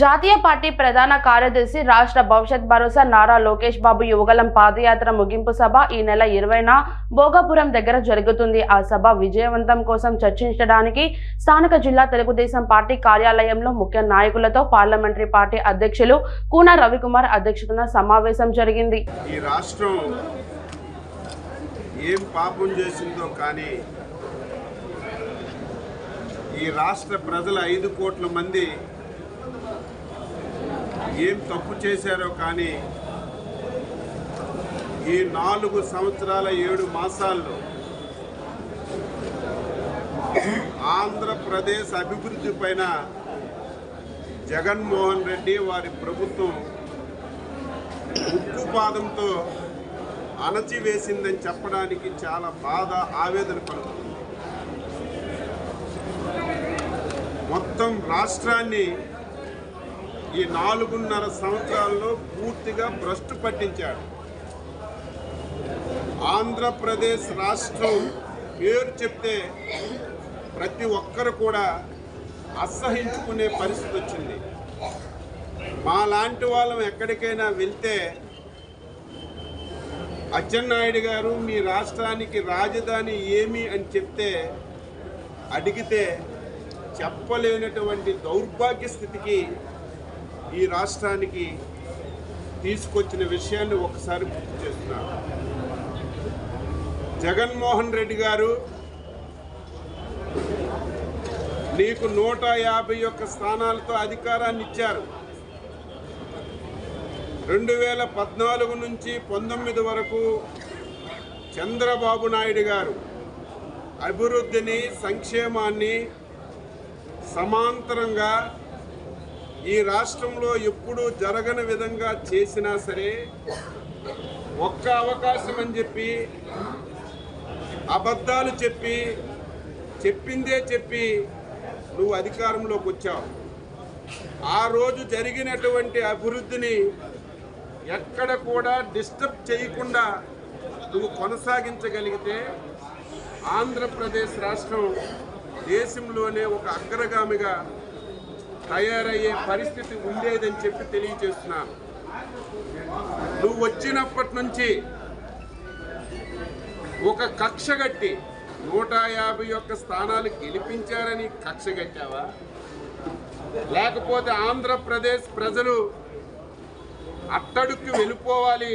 జాతీయ పార్టీ ప్రధాన కార్యదర్శి రాష్ట్ర భవిష్యత్ భరోసా నారా లోకేష్ బాబు యువగలం పాదయాత్ర ముగింపు సభ ఈ నెల ఇరవైన భోగాపురం దగ్గర జరుగుతుంది. ఆ సభ విజయవంతం కోసం చర్చించడానికి స్థానిక జిల్లా తెలుగుదేశం పార్టీ కార్యాలయంలో ముఖ్య నాయకులతో పార్లమెంటరీ పార్టీ అధ్యక్షులు కూన రవికుమార్ అధ్యక్షతన సమావేశం జరిగింది. ఈ రాష్ట్రం ఏం పాపం చేసిందో కానీ ఈ రాష్ట్ర ప్రజల ఐదు కోట్ల మంది ఏం తప్పు చేశారో కానీ ఈ నాలుగు సంవత్సరాల ఏడు మాసాల్లో ఆంధ్రప్రదేశ్ అభివృద్ధి పైన జగన్మోహన్ రెడ్డి వారి ప్రభుత్వం ఉక్కుపాదంతో అణచివేసిందని చెప్పడానికి చాలా బాధ ఆవేదన కలుగుతుంది మొత్తం రాష్ట్రాన్ని ఈ నాలుగున్నర సంవత్సరాల్లో పూర్తిగా భ్రష్టు పట్టించాడు. ఆంధ్రప్రదేశ్ రాష్ట్రం పేరు చెప్తే ప్రతి ఒక్కరు కూడా అసహించుకునే పరిస్థితి వచ్చింది. మా లాంటి వాళ్ళం ఎక్కడికైనా వెళ్తే అచ్చెన్నాయుడు గారు మీ రాష్ట్రానికి రాజధాని ఏమి? అని చెప్తే అడిగితే చెప్పలేనటువంటి దౌర్భాగ్య స్థితికి ఈ రాష్ట్రానికి తీసుకొచ్చిన విషయాన్ని ఒకసారి గుర్తు చేస్తున్నాను. జగన్మోహన్ రెడ్డి గారు నీకు నూట యాభై ఒక్క స్థానాలతో అధికారాన్ని ఇచ్చారు. రెండు వేల పద్నాలుగు నుంచి పంతొమ్మిది వరకు చంద్రబాబు నాయుడు గారు అభివృద్ధిని సంక్షేమాన్ని సమాంతరంగా ఈ రాష్ట్రంలో ఎప్పుడూ జరగని విధంగా చేసినా సరే ఒక్క అవకాశం అని చెప్పి అబద్ధాలు చెప్పి చెప్పిందే చెప్పి నువ్వు అధికారంలోకి వచ్చావు. ఆ రోజు జరిగినటువంటి అభివృద్ధిని ఎక్కడ కూడా డిస్టర్బ్ చేయకుండా నువ్వు కొనసాగించగలిగితే ఆంధ్రప్రదేశ్ రాష్ట్రం దేశంలోనే ఒక అగ్రగామిగా తయారయ్యే పరిస్థితి ఉండేదని చెప్పి తెలియజేస్తున్నాను నువ్వు వచ్చినప్పటి నుంచి ఒక కక్ష కట్టి నూట యాభై ఒక్క స్థానాలు గెలిపించారని కక్ష కట్టావా? లేకపోతే ఆంధ్రప్రదేశ్ ప్రజలు అట్టడుక్కి వెళ్ళిపోవాలి